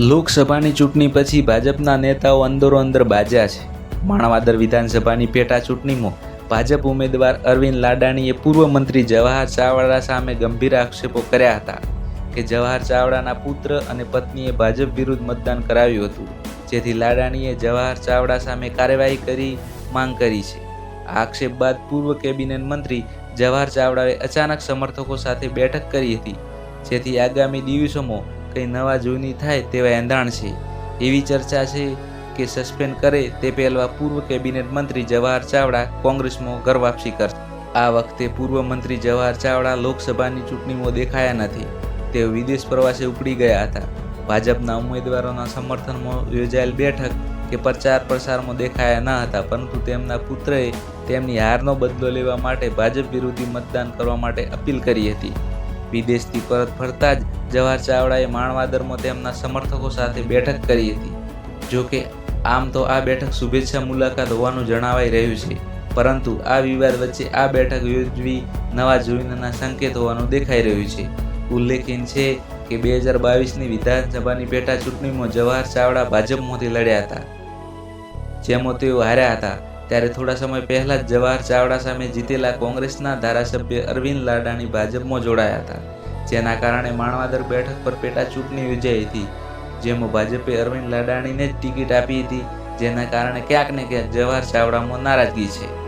લોકસભાની ચૂંટણી પછી ભાજપના નેતાઓ અંદરો અંદર બાજ્યા છે. માણાવદર વિધાનસભાની પેટા ચૂંટણીમાં ભાજપ ઉમેદવાર અરવિંદ લાડાણીએ પૂર્વ મંત્રી જવાહર ચાવડા સામે ગંભીર આક્ષેપો કર્યા હતા કે જવાહર ચાવડાના પુત્ર અને પત્નીએ ભાજપ વિરુદ્ધ મતદાન કરાવ્યું હતું. જેથી લાડાણીએ જવાહર ચાવડા સામે કાર્યવાહી કરી માંગ કરી છે. આ આક્ષેપ બાદ પૂર્વ કેબિનેટ મંત્રી જવાહર ચાવડાએ અચાનક સમર્થકો સાથે બેઠક કરી હતી. જેથી આગામી દિવસોમાં કંઈ નવા જૂની થાય તેવા એંધાણ છે. એવી ચર્ચા છે કે સસ્પેન્ડ કરે તે પહેલાં પૂર્વ કેબિનેટ મંત્રી જવાહર ચાવડા કોંગ્રેસમાં ઘર વાપસી કરશે. આ વખતે પૂર્વ મંત્રી જવાહર ચાવડા લોકસભાની ચૂંટણીમાં દેખાયા નથી. તેઓ વિદેશ પ્રવાસે ઉપડી ગયા હતા. ભાજપના ઉમેદવારોના સમર્થનમાં યોજાયેલ બેઠક કે પ્રચાર પ્રસારમાં દેખાયા ન હતા, પરંતુ તેમના પુત્રએ તેમની હારનો બદલો લેવા માટે ભાજપ વિરોધી મતદાન કરવા માટે અપીલ કરી હતી. વિદેશથી પરત ફરતા જ જવાહર ચાવડાએ માણવાદરમાં તેમના સમર્થકો સાથે બેઠક કરી હતી. જો કે, આમ તો આ બેઠક શુભેચ્છા મુલાકાત હોવાનું જણાવાઈ રહ્યું છે, પરંતુ આ વિવાદ વચ્ચે આ બેઠક યોજવી નવા જોઈનના સંકેત હોવાનું દેખાઈ રહ્યું છે. ઉલ્લેખનીય છે કે બે હજાર બાવીસની વિધાનસભાની પેટા ચૂંટણીમાં જવાહર ચાવડા ભાજપમાંથી લડ્યા હતા. જેમાં તેઓ હાર્યા હતા. ત્યારે થોડા સમય પહેલા જ જવાહર ચાવડા સામે જીતેલા કોંગ્રેસના ધારાસભ્ય અરવિંદ લાડાણી ભાજપમાં જોડાયા હતા, જેના કારણે માણવાદર બેઠક પર પેટા ચૂંટણી યોજાઈ હતી, જેમાં ભાજપે અરવિંદ લાડાણીને જ ટિકિટ આપી હતી, જેના કારણે ક્યાંક ને ક્યાંક જવાહર ચાવડામાં નારાજગી છે.